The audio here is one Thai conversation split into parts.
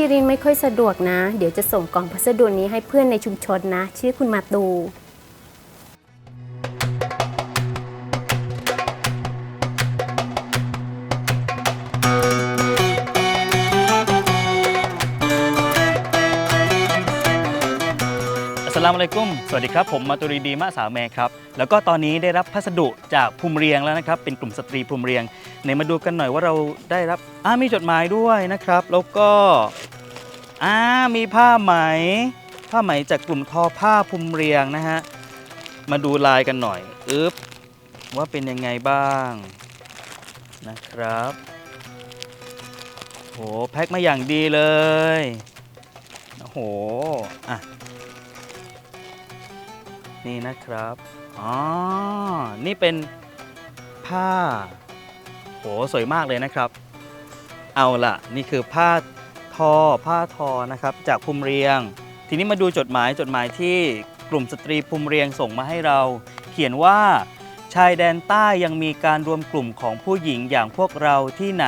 ซีรินไม่ค่อยสะดวกนะ เดี๋ยวจะส่งกล่องพัสดุนี้ให้เพื่อนในชุมชนนะ ชื่อคุณมาตู สลามอะลัยกุม สวัสดีครับ ผมมาตุรีดีมะสาวแมครับ แล้วก็ตอนนี้ได้รับพัสดุจากภูมิเรียงแล้วนะครับ เป็นกลุ่มสตรีภูมิเรียงในมาดูกันหน่อยว่าเราได้รับอ่ามีจดหมายด้วยนะครับ แล้วก็อ่ามีผ้าไหม ผ้าไหมจากกลุ่มทอผ้าภูมิเรียงนะฮะ มาดูลายกันหน่อยอึ๊บว่าเป็นยังไงบ้างนะครับโหแพ็คมาอย่างดีเลยโอ้โหอะ นี่นะครับ อ๋อ นี่เป็นผ้า โห สวยมากเลยนะครับ เอาล่ะ นี่คือผ้าทอ ผ้าทอนะครับ จากภูมิเรียง ทีนี้มาดูจดหมายจดหมายที่กลุ่มสตรีภูมิเรียงส่งมาให้เรา เขียนว่าชายแดนใต้ยังมีการรวมกลุ่มของผู้หญิงอย่างพวกเราที่ไหน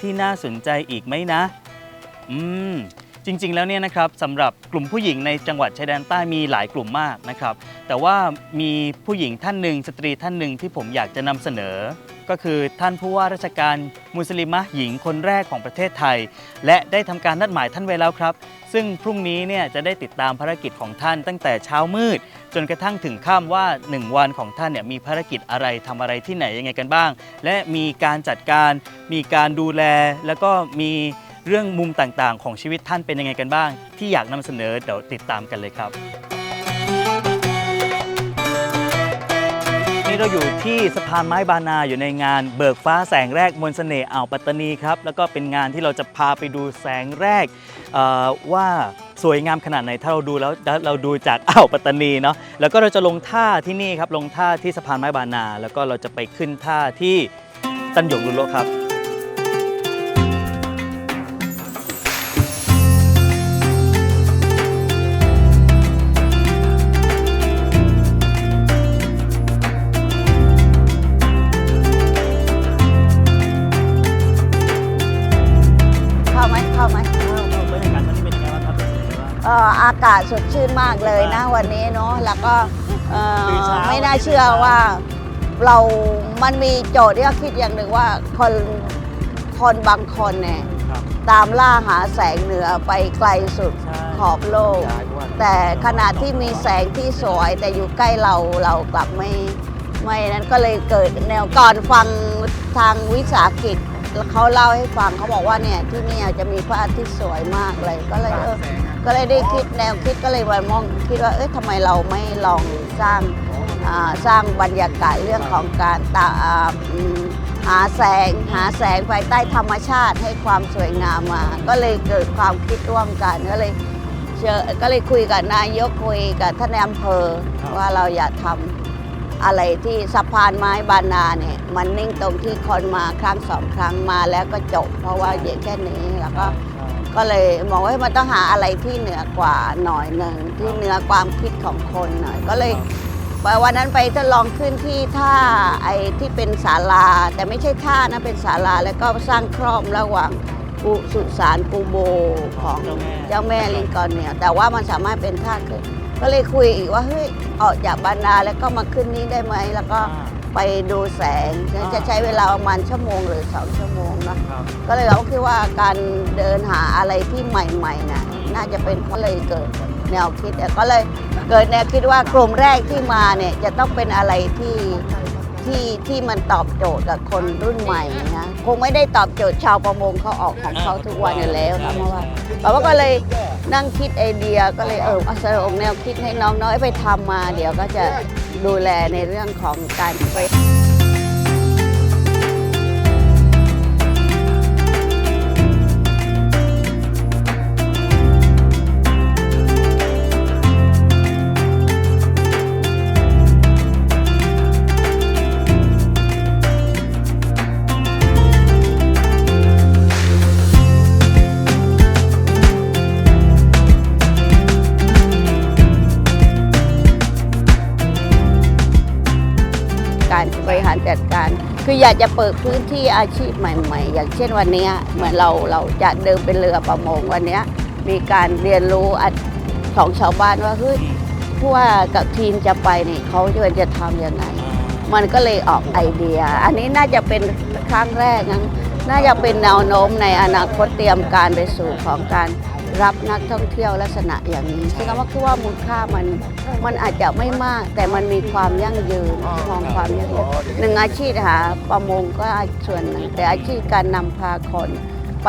ที่น่าสนใจอีกไหมนะ อืม จริงๆ แล้วเนี่ยนะครับสำหรับกลุ่มผู้หญิงในจังหวัดชายแดนใต้มีหลายกลุ่มมากนะครับ แต่ว่ามีผู้หญิงท่านหนึ่งสตรีท่านหนึ่งที่ผมอยากจะนำเสนอ ก็คือท่านผู้ว่าราชการมุสลิมะหญิงคนแรกของประเทศไทย และได้ทำการนัดหมายท่านไว้แล้วครับ ซึ่งพรุ่งนี้เนี่ยจะได้ติดตามภารกิจของท่านตั้งแต่เช้ามืด จนกระทั่งถึงค่ำว่า 1 วันของท่านเนี่ยมีภารกิจอะไรทำอะไรที่ไหนยังไงกันบ้าง และมีการจัดการ มีการดูแลแล้วก็มี เรื่องมุมต่างๆ ของชีวิตท่านเป็นยังไงกันบ้าง ที่อยากนำเสนอเดี๋ยวติดตามกันเลยครับ นี่เราอยู่ที่สะพานไม้บานาอยู่ในงานเบิกฟ้าแสงแรกมนต์เสน่ห์อ่าวปัตตานีครับ แล้วก็เป็นงานที่เราจะพาไปดูแสงแรกเอ่อว่าสวยงามขนาดไหนถ้าเราดูแล้วเราดูจากอ่าวปัตตานีเนาะแล้วก็เราจะลงท่าที่นี่ครับลงท่าที่สะพานไม้บานา แล้วก็เราจะไปขึ้นท่าที่ตันหยงลุนโลครับากาศสดชื่นมากเลยนะวันนี้เนาะแล้วก็เอ่อตื่นเช้าไม่น่าเชื่อว่าเรามันมีโจทย์ที่เราคิดอย่างหนึ่งว่าคนคนบางคนเนี่ยครับตามล่าหาแสงเหนือไปไกลสุดใช่ขอบโลกใช่เพราะว่าแต่ขณะที่มีแสงที่สวยแต่อยู่ใกล้เราเรากลับไม่ไม่นั้นก็เลยเกิดแนวก่อนฟังทางวิสาหกิจแล้ว เขาเล่าให้ฟังเขาบอกว่าเนี่ยที่เนี่ยจะมีพระอาทิตย์สวยมากเลยก็เลยเออก็เลยได้คิดแนวคิดก็เลยมามองคิดว่าเอ้ยทำไมเราไม่ลองสร้างอ่าสร้างบรรยากาศเรื่องของการตาอ่าอืมหาแสงหาแสงภายใต้ธรรมชาติให้ความสวยงามมา ก็เลยเกิดความคิดร่วมกันก็เลยเชิญก็เลยคุยกับนายกคุยกับท่านในอำเภอครับว่าเราอยากทำ อะไรที่สะพานไม้บานาเนี่ยมันนิ่งตรงที่คนมาครั้งสองครั้งมาแล้วก็จบ เพราะว่าเยอะแค่นี้แล้วก็ก็เลยมองว่ามันต้องหาอะไรที่เหนือกว่าหน่อยหนึ่งที่เหนือความคิดของคนหน่อยก็เลยวันนั้นไปทดลองขึ้นที่ท่าไอ้ที่เป็นศาลา แต่ไม่ใช่ท่านะเป็นศาลาแล้วก็สร้างครอมระหว่างกุสุสานกูโบของเจ้าแม่เจ้าแม่ลิงกอนเนี่ยแต่ว่ามันสามารถเป็นท่าขึ้น ก็เลยคุยอีกว่าเฮ้ยออกจากบานนาแล้วก็มาขึ้นนี้ได้ไหมแล้วก็ไปดูแสงจะใช้เวลาประมาณชั่วโมงหรือสองชั่วโมงเนอะครับก็เลยเราคิดว่าการเดินหาอะไรที่ใหม่ๆน่ะน่าจะเป็นก็เลยเกิดแนวคิดแต่ก็เลยเกิดแนวคิดว่ากลุ่มแรกที่มาเนี่ยจะต้องเป็นอะไรที่ ที่ที่มันตอบโจทย์กับคนรุ่นใหม่นะคงไม่ได้ตอบโจทย์ชาวประมงเขาออกของเขาทุกวันอยู่แล้วนะเพราะว่าเราก็เลยนั่งคิดไอเดียก็เลยเออเอาสรุปแนวคิดให้น้องน้อยไปทำมา เดี๋ยวก็จะดูแลในเรื่องของการไปการไป ออยากจะเปิดพื้นที่อาชีพใหม่ ๆ อย่างเช่นวันเนี้ยเหมือนเราเราจะเดิมเป็นเรือประมงวันเนี้ยมีการเรียนรู้อันของชาวบ้านว่าเฮ้ยผู้ว่ากับทีมจะไปนี่เขาจะจะทำยังไง มันก็เลยออกไอเดีย อันนี้น่าจะเป็นครั้งแรกนะน่าจะเป็นแนวโน้มในอนาคตเตรียมการไปสู่ของการ รับนักท่องเที่ยวลักษณะอย่างนี้ซึ่งก็ว่าคือว่ามูลค่ามันมันอาจจะไม่มาก แต่มันมีความยั่งยืนมองความยั่งยืนหนึ่งอาชีพหาประมงก็ส่วนหนึ่งแต่อาชีพการนำพาคนไป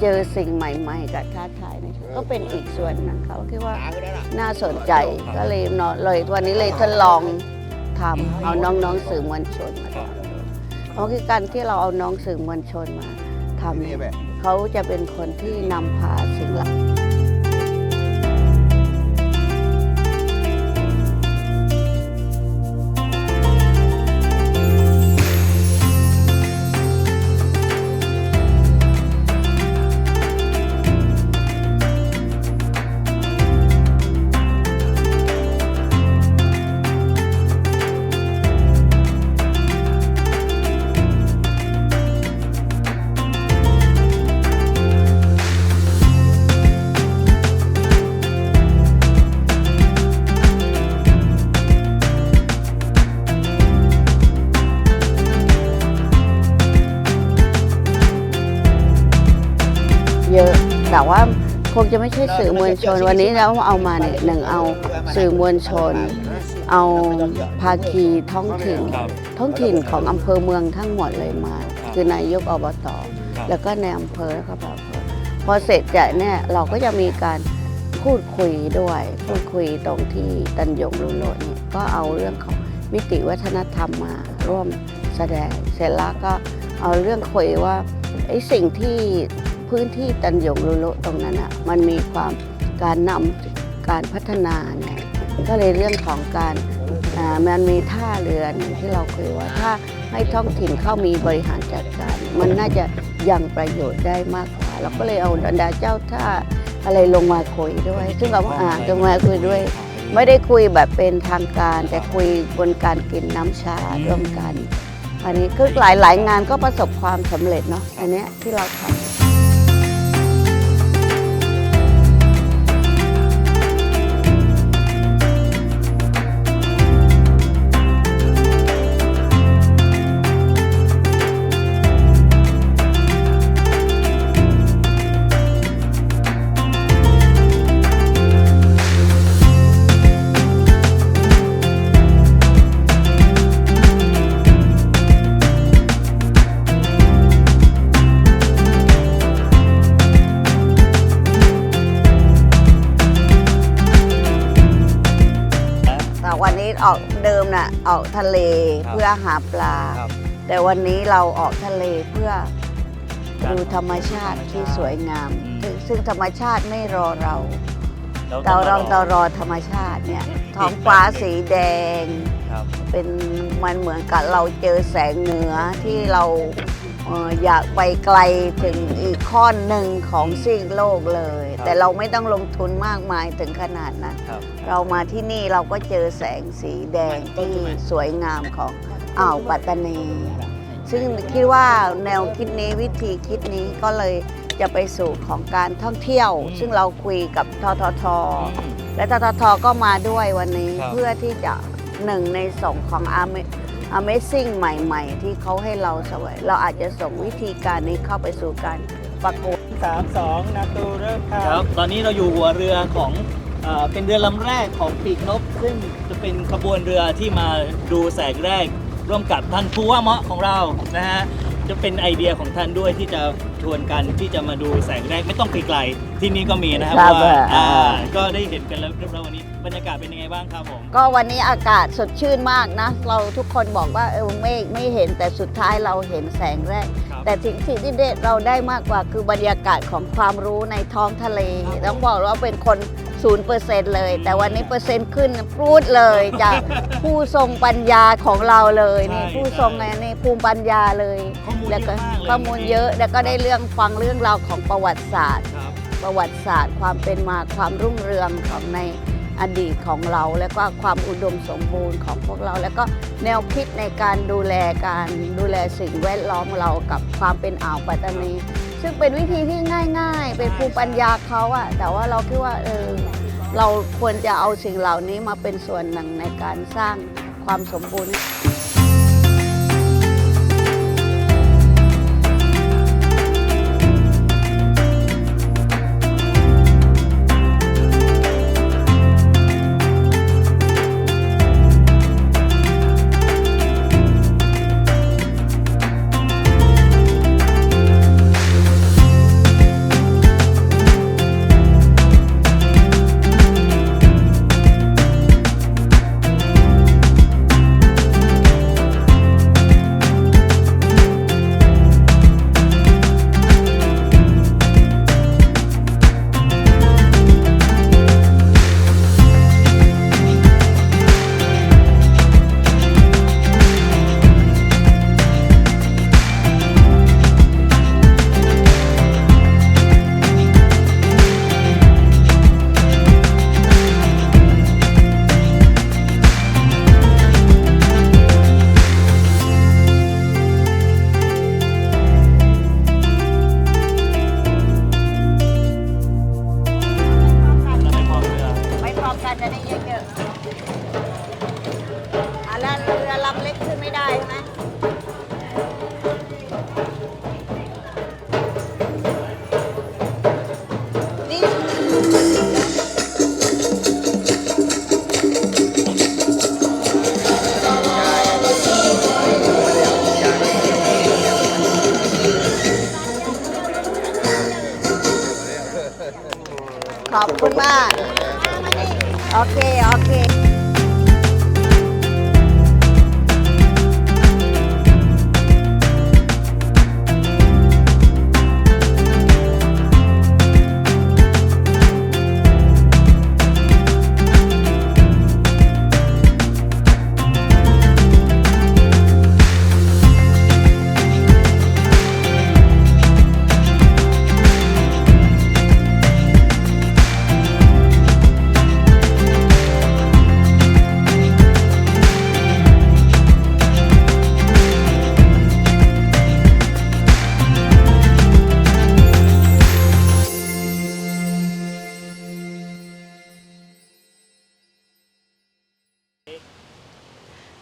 เจอสิ่งใหม่ๆ กับท้าทายในชีวิตก็เป็นอีกส่วนหนึงเขาคิดว่าน่าสนใจก็เลยเนาะเลยวันนี้เลยทดลองทำเอาน้องๆสื่อมวลชนมาทำเพราะคือการที่เราเอาน้องสื่อมวลชนมาทำ เขาจะเป็นคนที่นำพาสิ่งเหล่า จะไม่ใช่สื่อมวลชนวันนี้เราเอามาเนี่ยหนึ่งเอาสื่อมวลชน เอาภาคีท้องถิ่นครับท้องถิ่นของอำเภอเมืองทั้งหมดเลยมาครับคือนายกอบตครับแล้วก็ในอำเภอแล้วก็ปอำเภอพอเสร็จจากเนี่ยเราก็จะมีการพูดคุยด้วยพูดคุยตรงที่ตันยงลุโลเนี่ยก็เอาเรื่องของมิติวัฒนธรรมมาร่วมแสดงเสร็จแล้วก็เอาเรื่องคุยว่าไอ้สิ่งที่ พื้นที่ตันหยงลุโลตรงนั้นอะมันมีความการนำการพัฒนาเนี่ยก็เลยเรื่องของการมันมีท่าเรือนที่เราคุยว่าถ้าให้ท้องถิ่นเข้ามีบริหารจัดการ มันน่าจะยังประโยชน์ได้มากกว่า เราก็เลยเอาดาเจ้าท่าอะไรลงมาคุยด้วย ซึ่งเราก็อ่านลงมาคุยด้วย ไม่ได้คุยแบบเป็นทางการ แต่คุยบนการกินน้ำชาร่วมกัน อันนี้คือหลายๆงานก็ประสบความสำเร็จเนาะอันนี้ที่เราทำ ออกทะเลครับ เพื่อหาปลา ครับ แต่วันนี้เราออกทะเลเพื่อการดูธรรมชาติที่สวยงาม อืม ซึ่งซึ่งธรรมชาติไม่รอเราแล้วเราเราต้เราองรอธรรมชาติเนี่ยท้องฟ้าสีแดง ครับ เป็นมันเหมือนกับเราเจอแสงเหนือที่เราเอ่ออยากไปไกลถึงอีกข้อนหนึ่งของสิ่งโลกเลยครับแต่เราไม่ต้องลงทุนมากมายถึงขนาดนั้นครับ เรามาที่นี่เราก็เจอแสงสีแดงที่สวยงามของอ่าวปัตตานี ซึ่งคิดว่าแนวคิดนี้วิธีคิดนี้ก็เลยจะไปสู่ของการท่องเที่ยวอืมซึ่งเราคุยกับทททอืมและทททก็มาด้วยวันนี้ครับเพื่อที่จะหนึ่งในสองของ Ama- Amazing ใหม่ ๆ ที่เขาให้เราสวย เราอาจจะส่งวิธีการนี้เข้าไปสู่การประกวดสามสองนาตูเริ่มคครัรับบตอนนี้เราอยู่หัวเรือของเอ่อเป็นเรือลำแรกของปีกนก ซึ่งจะเป็นขบวนเรือที่มาดูแสงแรก ร่วมกับท่านผู้ว่าเมาะของเรานะฮะจะเป็นไอเดียของท่านด้วยที่จะชวนกันที่จะมาดูแสงแรกไม่ต้องไกลๆที่นี่ก็มีนะครับครับว่าอ่าอ่าก็ได้เห็นกันแล้วเรียบร้อยวันนี้ บรรยากาศเป็นยังไงบ้างครับผม ก็วันนี้อากาศสดชื่นมากนะ เราทุกคนบอกว่าเออไม่ไม่เห็นแต่สุดท้ายเราเห็นแสงแรก ครับ แต่สิ่งที่ที่ได้เราได้มากกว่าคือบรรยากาศของความรู้ในท้องทะเล ต้องบอกว่าเป็นคนศูนย์เปอร์เซ็นต์เลย แต่วันนี้เปอร์เซ็นต์ขึ้นปรูดเลยจาก ผู้ทรงปัญญาของเราเลยนี่ใช่ผู้ทรงไงนี่ภูมิปัญญาเลยข้อมูลแล้วเยก็อะมากเลย ข้อมูลเยอะแล้วก็ได้เรื่องฟังเรื่องราวของประวัติศาสตร์ ครับ ประวัติศาสตร์ความเป็นมาความรุ่งเรืองของใน อดีตของเรา แล้วก็ความอุดมสมบูรณ์ของพวกเรา แล้วก็แนวคิดในการดูแลการดูแลสิ่งแวดล้อมเรากับความเป็นอ่าวปัตตานี ซึ่งเป็นวิธีที่ง่าย ๆ เป็นภูมิปัญญาเขาอะแต่ว่าเราคิดว่าเออเราควรจะเอาสิ่งเหล่านี้มาเป็นส่วนหนึ่งในการสร้างความสมบูรณ์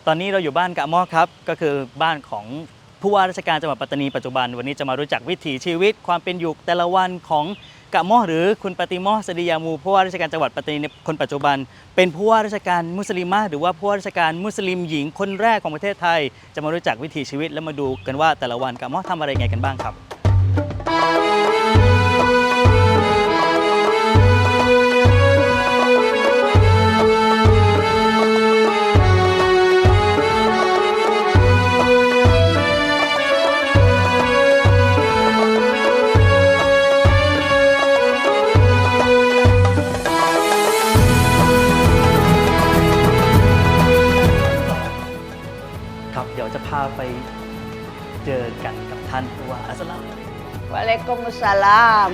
ตอนนี้เราอยู่บ้านกะมอกครับ ก็คือบ้านของผู้ว่าราชการจังหวัดปัตตานีปัจจุบันวันนี้จะมารู้จักวิถีชีวิตความเป็นอยู่แต่ละวันของกะมอหรือคุณปฏิมอสดียามูผู้ว่าราชการจังหวัดปัตตานีในคนปัจจุบัน เป็นผู้ว่าราชการมุสลิมะหรือว่าผู้ว่าราชการมุสลิมหญิงคนแรกของประเทศไทย จะมารู้จักวิถีชีวิตและมาดูกันว่าแต่ละวันกะมอทำอะไรไงกันบ้างครับ สสลาม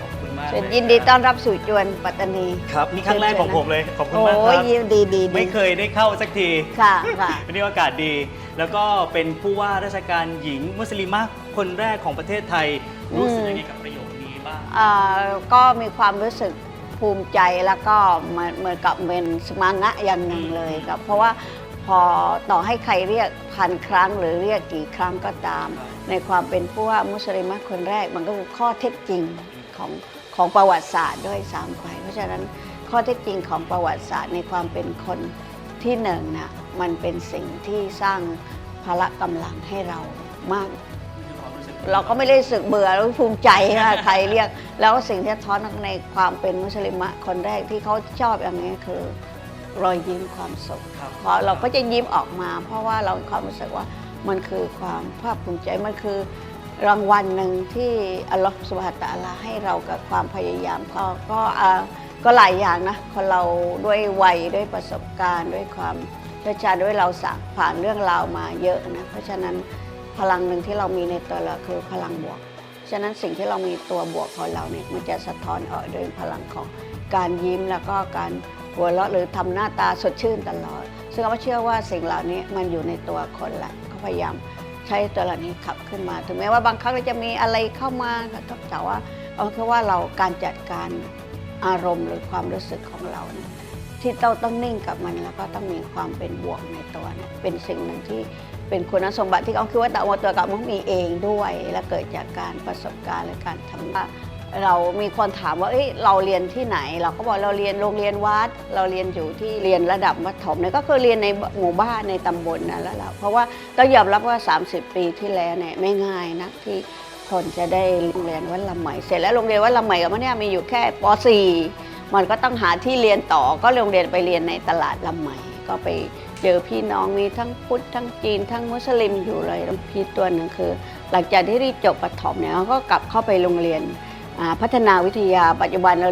ขอบคุณมากเชิญเลยินดีต้อนรับสู่จวนปัตตานี ครับนี่ครั้งแรกของผมเลยขอบคุณโอ้มากครับยยินดีดีดีไม่เคยได้เข้าสักทีค่ะค่ะ วันนี้โอกาสดี แล้วก็เป็นผู้ว่าราชการหญิงมุสลิมะคนแรกของประเทศไทยรู้สึกยังไงกับประโยคนี้บ้าง เอ่อก็มีความรู้สึกภูมิใจแล้วก็เหมือนเหมือนกับเป็นสมังะอย่างหนึ่งเลยครับเพราะว่า พอต่อให้ใครเรียกพันครั้งหรือเรียกกี่ครั้งก็ตาม ในความเป็นผู้ว่ามุสลิมคนแรกมันก็คือข้อเท็จจริงของของประวัติศาสตร์ด้วยซ้ำไปเพราะฉะนั้นข้อเท็จจริงของประวัติศาสตร์ในความเป็นคนที่หนึ่งน่ะมันเป็นสิ่งที่สร้างพละกำลังให้เรามาก เราก็ไม่ได้รู้สึกเบื่อแล้วภูมิใจค่ะใครเรียก แล้วสิ่งที่ท้อนในความเป็นมุสลิมคนแรกที่เขาชอบอย่างนี้คือ รอยยิ้มความสุขครับ เพราะเราก็จะยิ้มออกมา เพราะว่าเรามีความรู้สึกว่ามันคือความภาคภูมิใจมันคือ รางวัลหนึ่งที่อัลลอฮฺสุบฮานะตะอาลาให้เรากับความพยายามก็ก็อ่าก็หลายอย่างนะคนเราด้วยวัยด้วยประสบการณ์ ด้วยความเชี่ยวชาญด้วยเราสะผ่านเรื่องราวมาเยอะนะเพราะฉะนั้นพลังหนึ่งที่เรามีในตัวเราคือพลังบวก ฉะนั้นสิ่งที่เรามีตัวบวกของเราเนี่ยมันจะสะท้อนออกโดยพลังของการยิ้มแล้วก็การ หัวเราะหรือทำหน้าตาสดชื่นตลอด ซึ่งเราเชื่อว่าสิ่งเหล่านี้มันอยู่ในตัวคนแหละเขาพยายามใช้ตัวเหล่านี้ขับขึ้นมา ถึงแม้ว่าบางครั้งเราจะมีอะไรเข้ามาแต่ว่าเอาแค่ว่าเราการจัดการอารมณ์หรือความรู้สึกของเราเนี่ยที่เราต้องนิ่งกับมันแล้วก็ต้องมีความเป็นบวกในตัวเนี่ยเป็นสิ่งหนึ่งที่เป็นคุณสมบัติที่เขาคิดว่าแต่ว่าตัวกับมันมีเองด้วย และเกิดจากการประสบการณ์และการทำงาน เรามีคนถามว่าเอ้ยเราเรียนที่ไหน เราก็บอกเราเรียนโรงเรียนวัด เราเรียนอยู่ที่เรียนระดับมัธยมเนี่ยก็คือเรียนในหมู่บ้านในตำบลนั่นแล้วล่ะเพราะว่าต้องยอมรับว่า 30 ปีที่แล้วเนี่ยไม่ง่ายนะที่คนจะได้โรงเรียนวัดลำใหม่เสร็จแล้วโรงเรียนวัดลำใหม่กับมันเนี่ยมีอยู่แค่ป .4 มันก็ต้องหาที่เรียนต่อก็โรงเรียนไปเรียนในตลาดลำใหม่ก็ไปเจอพี่น้องมีทั้งพุทธทั้งจีน ทั้งมุสลิมอยู่เลยพี่ตัวหนึ่งคือ หลังจากที่ได้จบประถมเนี่ยเขาก็กลับเข้าไปโรงเรียน พัฒนาวิทยาปัจจุบันเรา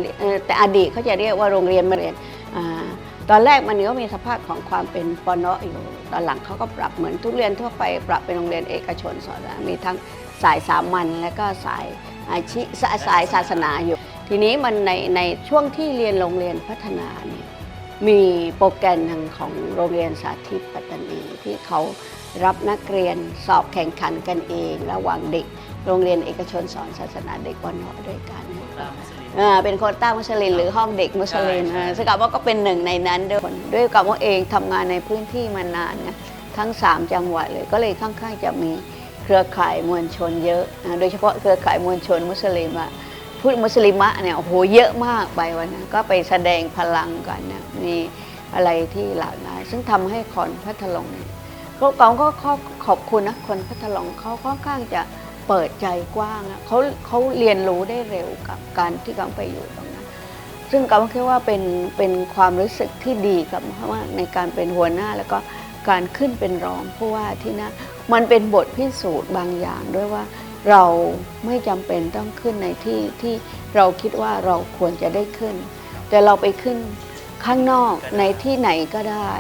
แต่อดีตเขาจะเรียกว่าโรงเรียนมาเรียนอตอนแรกมันก็มีสภาพของความเป็นปนออยู่ ตอนหลังเขาก็ปรับเหมือนทุกเรียนทั่วไป ปรับเป็นโรงเรียนเอกชนสอนมีทั้งสายสามัญและก็สายอาชีสายสายศาสนาอยู่ ทีนี้มันในในช่วงที่เรียนโรงเรียนพัฒนาเนี่ยมีโปรแกรมทางของโรงเรียนสาธิตปัตตานีที่เขารับนักเรียนสอบแข่งขันกันเอง ระหว่างเด็ก โรงเรียนเอกชนสอนศาสนาเด็กวันเนาะด้วยกันอ่าเป็นโควต้ามุสลิมหรือห้องเด็กมุสลิมใช่ใช่อ่าซึ่งกับว่าก็เป็นหนึ่งในนั้นด้วยด้วยกับว่าเองทำงานในพื้นที่มานานนะทั้ง 3 จังหวัดเลยก็เลยค่อนข้างจะมีเครือข่ายมวลชนเยอะนะโดยเฉพาะเครือข่ายมวลชนมุสลิมอะพูดมุสลิมะเนี่ยโอ้โหเยอะมากไปวันนั้นก็ไปแสดงพลังกันนะมีอะไรที่หลากหลายซึ่งทำให้คนพัทลุงเนี่ยเขาเขาก็ขอขอบคุณนะคนพัทลุงเขาค่อนข้างจะ เปิดใจกว้างอะเขาเขาเรียนรู้ได้เร็วกับการที่เขาไปอยู่ตรงนั้น ซึ่งก็คิดว่าเป็นเป็นความรู้สึกที่ดีกับเพราะว่าในการเป็นหัวหน้าแล้วก็การขึ้นเป็นรองผู้ว่าที่นั่นมันเป็นบทพิสูจน์บางอย่างด้วยว่าเราไม่จำเป็นต้องขึ้นในที่ที่เราคิดว่าเราควรจะได้ขึ้น แต่เราไปขึ้นข้างนอกในที่ไหนก็ได้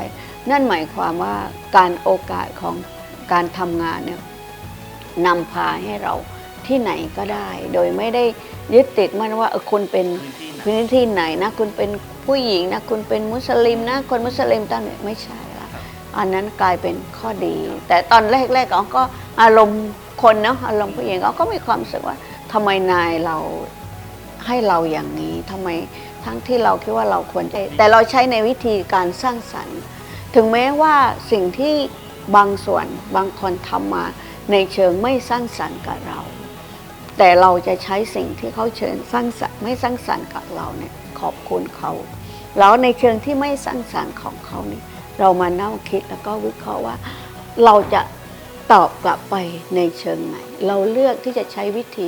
นั่นหมายความว่าการโอกาสของการทำงานเนี่ย นำพาให้เราที่ไหนก็ได้ โดยไม่ได้ยึดติดมันว่าเออคุณเป็นพื้นที่ไหนพื้นที่ไหนนะ คุณเป็นผู้หญิงนะ คุณเป็นมุสลิมนะ คนมุสลิมตั้งเนี่ยไม่ใช่ละอันนั้นกลายเป็นข้อดี แต่ตอนแรกๆเขาก็อารมณ์คนเนาะอารมณ์ผู้หญิงเขาก็มีความรู้สึกว่าทำไมนายเราให้เราอย่างนี้ทำไมทั้งที่เราคิดว่าเราควรจะแต่เราใช้ในวิธีการสร้างสรรค์ ถึงแม้ว่าสิ่งที่บางส่วนบางคนทำมา ในเชิงไม่สร้างสรรค์กับเรา แต่เราจะใช้สิ่งที่เขาเชิญสร้างสรรค์ไม่สร้างสรรค์กับเราเนี่ยขอบคุณเขาแล้วในเชิงที่ไม่สร้างสรรค์ของเขาเนี่ยเรามานั่งคิดแล้วก็วิเคราะห์ว่า เราจะตอบกลับไปในเชิงไหน เราเลือกที่จะใช้วิธี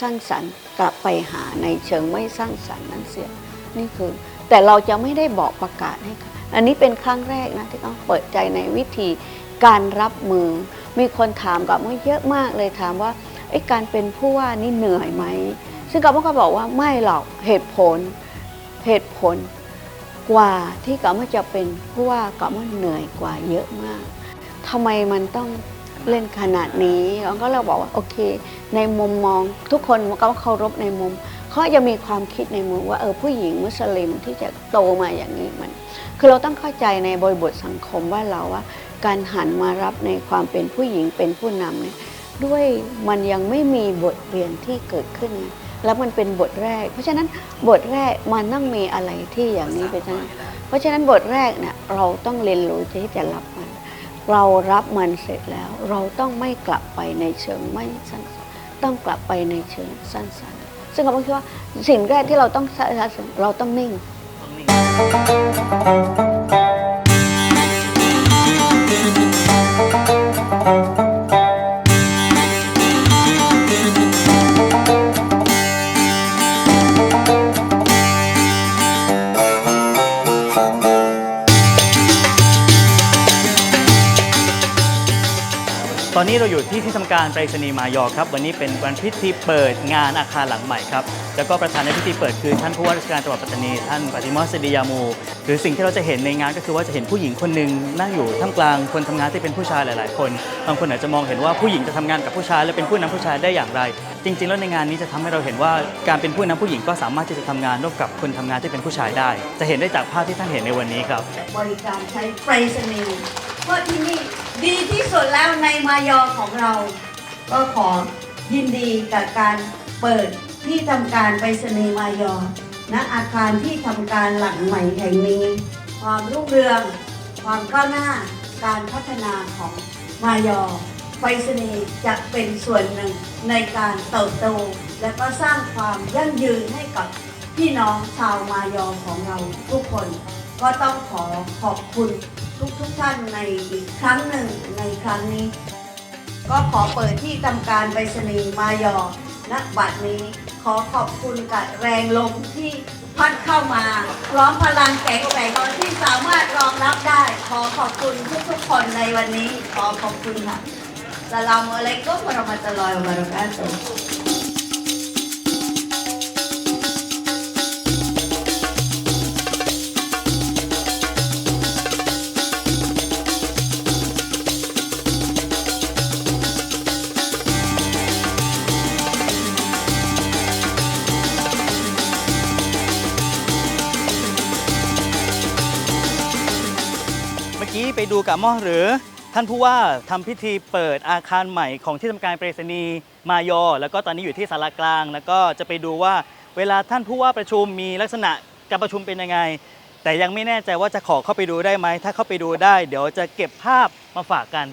สร้างสรรค์กลับไปหาในเชิงไม่สร้างสรรค์นั้นเสียนี่คือ แต่เราจะไม่ได้บอกประกาศให้อันนี้เป็นครั้งแรกนะที่ต้องเปิดใจในวิธีการรับมือ มีคนถามกับว่าเยอะมากเลยถามว่าไอ้การเป็นผู้ว่านี่เหนื่อยไหม ซึ่งกับว่าก็บอกว่าไม่หรอกเหตุผลเหตุผลกว่าที่กับว่าจะเป็นผู้ว่ากับว่าเหนื่อยกว่าเยอะมากทำไมมันต้องเล่นขนาดนี้เราก็เลยบอกว่าโอเค ในมุมมองทุกคนก็เคารพในมุมเขาจะมีความคิดในมุมว่าเออผู้หญิงมุสลิมที่จะโตมาอย่างนี้มัน คือเราต้องเข้าใจในบริบทสังคมว่าเราว่า การหันมารับในความเป็นผู้หญิงเป็นผู้นำเนี่ยด้วยมันยังไม่มีบทเรียนที่เกิดขึ้น แล้วมันเป็นบทแรก เพราะฉะนั้นบทแรกมันต้องมีอะไรที่อย่างนี้ไปทั้งนั้นเพราะฉะนั้นบทแรกเนี่ยเราต้องเรียนรู้ที่จะรับมัน เรารับมันเสร็จแล้ว เราต้องไม่กลับไปในเชิงไม่สั้นต้องกลับไปในเชิงสั้นๆ ซึ่งเราคิดว่าสิ่งแรกที่เราต้องเราต้องนิ่ง ต้ องนิ่งคตอนนี้เราอยู่ที่ที่ทำการไปรษณีย์มายอครับ วันนี้เป็นวันพิธีเปิดงานอาคารหลังใหม่ครับ แล้วก็ประธานในพิธีเปิดคือท่านผู้ว่าราชการจังหวัดปัตตานี ท่านปฏิมอสดียามู หรือสิ่งที่เราจะเห็นในงานก็คือว่าจะเห็นผู้หญิงคนหนึ่งนั่งอยู่ท่ามกลางคนทำงานที่เป็นผู้ชายหลาย ๆ คน บางคนอาจจะมองเห็นว่าผู้หญิงจะทำงานกับผู้ชาย และเป็นผู้นำผู้ชายได้อย่างไร จริง ๆ แล้วในงานนี้จะทำให้เราเห็นว่าการเป็นผู้นำผู้หญิงก็สามารถที่จะทำงานร่วมกับคนทำงานที่เป็นผู้ชายได้ จะเห็นได้จากภาพที่ท่านเห็นในวันนี้ครับ บริการใช้ไปรษณีย์เพราะที่นี่ ดีที่สุดแล้วในมายอของเรา ก็ขอยินดีกับการเปิดที่ทำการไปรษณีย์มายอณอาคารที่ทำการหลังใหม่แห่งนี้ ความรุ่งเรือง ความก้าวหน้าการพัฒนาของมายอไปรษณีย์จะเป็นส่วนหนึ่งในการเติบโต และก็สร้างความยั่งยืนให้กับพี่น้องชาวมายอของเราทุกคน ก็ต้องขอขอบคุณ ทุกทุกท่านในอีกครั้งหนึ่งในครั้งนี้ ก็ขอเปิดที่ทำการไปรษณีย์มายอณบัดนี้ขอขอบคุณกับแรงลมที่พัดเข้ามา พร้อมพลังแข็งแกร่งที่สามารถรองรับได้ ขอขอบคุณทุกๆคนในวันนี้ ขอขอบคุณค่ะสลามอะลัยกุมวะเราะมะตุลอฮิวะบะเราะกาตุ กี้ไปดูกับหม้อหรือ ท่านผู้ว่าทำพิธีเปิดอาคารใหม่ของที่ทำการไปรษณีย์มายอ แล้วก็ตอนนี้อยู่ที่สารกลาง แล้วก็จะไปดูว่าเวลาท่านผู้ว่าประชุมมีลักษณะการประชุมเป็นยังไง แต่ยังไม่แน่ใจว่าจะขอเข้าไปดูได้ไหมถ้าเข้าไปดูได้ เดี๋ยวจะเก็บภาพมาฝากกัน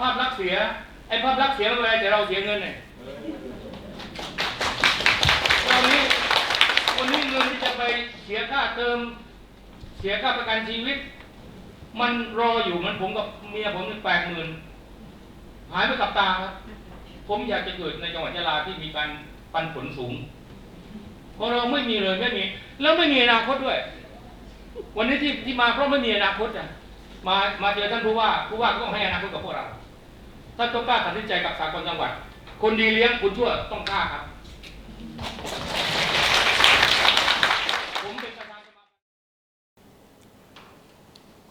ภาพลักษณ์เสีย ไอ้ภาพลักษณ์เสียไม่เป็นไรแต่เราเสียเงินเนี่ยวันนี้วันนี้เงินที่จะไปเสียค่าเติม เสียค่าประกันชีวิต มันรออยู่มันผมกับเมียผมแปดหมื่นหายไปกับตาครับผมอยากจะเกิดในจังหวัดยะลาที่มีการปันผลสูงเพราะเราไม่มีเลยไม่มี แล้วไม่มีอนาคตด้วย วันนี้ที่ที่มาเพราะไม่มีอนาคตอะ มามาเจอท่านผู้ว่าผู้ว่าก็ต้องให้อนาคตกับพวกเราท่านต้องกล้าตัดสินใจกับสากลจังหวัด คนดีเลี้ยงคนชั่วต้องกล้าครับผมเป็นประธานสมา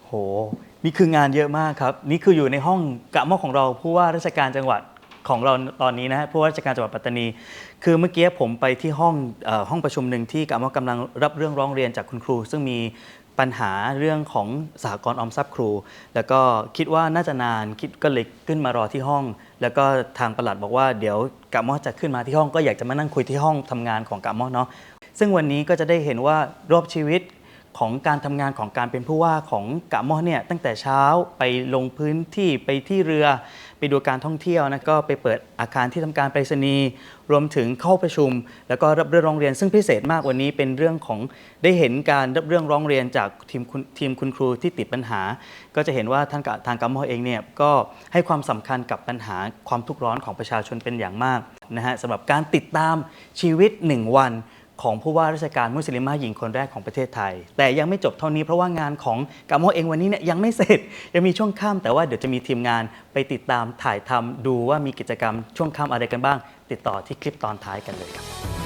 โหนี่คืองานเยอะมากครับ นี่คืออยู่ในห้องกะมอของเราผู้ว่าราชการจังหวัดของเราตอนนี้นะฮะผู้ว่าราชการจังหวัดปัตตานี คือเมื่อกี้ผมไปที่ห้องอห้องประชุมหนึ่งที่กะม้อกำลังรับเรื่องร้องเรียนจากคุณครู ซึ่งมี ปัญหาเรื่องของสหกรณ์ออมทรัพย์ครู แล้วก็คิดว่าน่าจะนานคิดก็เลยขึ้นมารอที่ห้อง แล้วก็ทางประหลัดบอกว่าเดี๋ยวกะมอจะขึ้นมาที่ห้องก็อยากจะมานั่งคุยที่ห้องทำงานของกะมอเนาะซึ่งวันนี้ก็จะได้เห็นว่ารอบชีวิตของการทำงานของการเป็นผู้ว่าของกะมอเนี่ยตั้งแต่เช้าไปลงพื้นที่ไปที่เรือ ไปดูการท่องเที่ยวนะก็ไปเปิดอาคารที่ทำการไปรษณีย์รวมถึงเข้าประชุม แล้วก็รับเรื่องร้องเรียน ซึ่งพิเศษมากวันนี้เป็นเรื่องของได้เห็นการรับเรื่องร้องเรียนจากทีมคุณทีมคุณครูที่ติดปัญหา ก็จะเห็นว่าทางทางกะหม้อเองเนี่ยก็ให้ความสำคัญกับปัญหาความทุกข์ร้อนของประชาชนเป็นอย่างมากนะฮะสำหรับการติดตามชีวิตหนึ่งวัน ของผู้ว่าราชการมุสลิมหญิงคนแรกของประเทศไทย แต่ยังไม่จบเท่านี้เพราะว่างานของกาโมเองวันนี้เนี่ยยังไม่เสร็จ ยังมีช่วงค่ำแต่ว่าเดี๋ยวจะมีทีมงานไปติดตามถ่ายทำดูว่ามีกิจกรรมช่วงค่ำอะไรกันบ้าง ติดต่อที่คลิปตอนท้ายกันเลยครับ